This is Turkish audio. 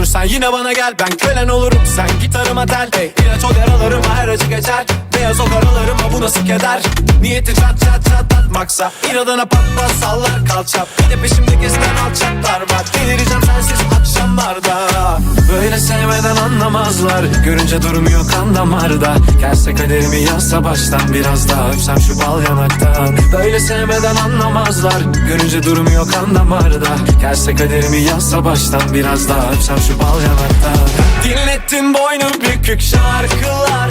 öldürsen yine bana gel. Ben kölen olurum. Sen gitarıma tel hey, İlaç o her acı geçer. Beyaz o bu nasıl keder? Niyeti çat çat çatlatmaksa İnadına pat pat sallar kalça Bir de peşimde gezen alçaklar var. Delireceğim sensiz akşamlarda Böyle sevmeden anlamazlar. Görünce durmuyor kan damarda. Gelse kaderimi yazsa baştan Biraz daha öpsem şu bal yanaktan. Böyle sevmeden anlamazlar. Görünce durmuyor kan damarda. Gelse kaderimi yazsa baştan Biraz daha öpsem şu bal yanaktan. Dinlettin boynu bükük şarkılar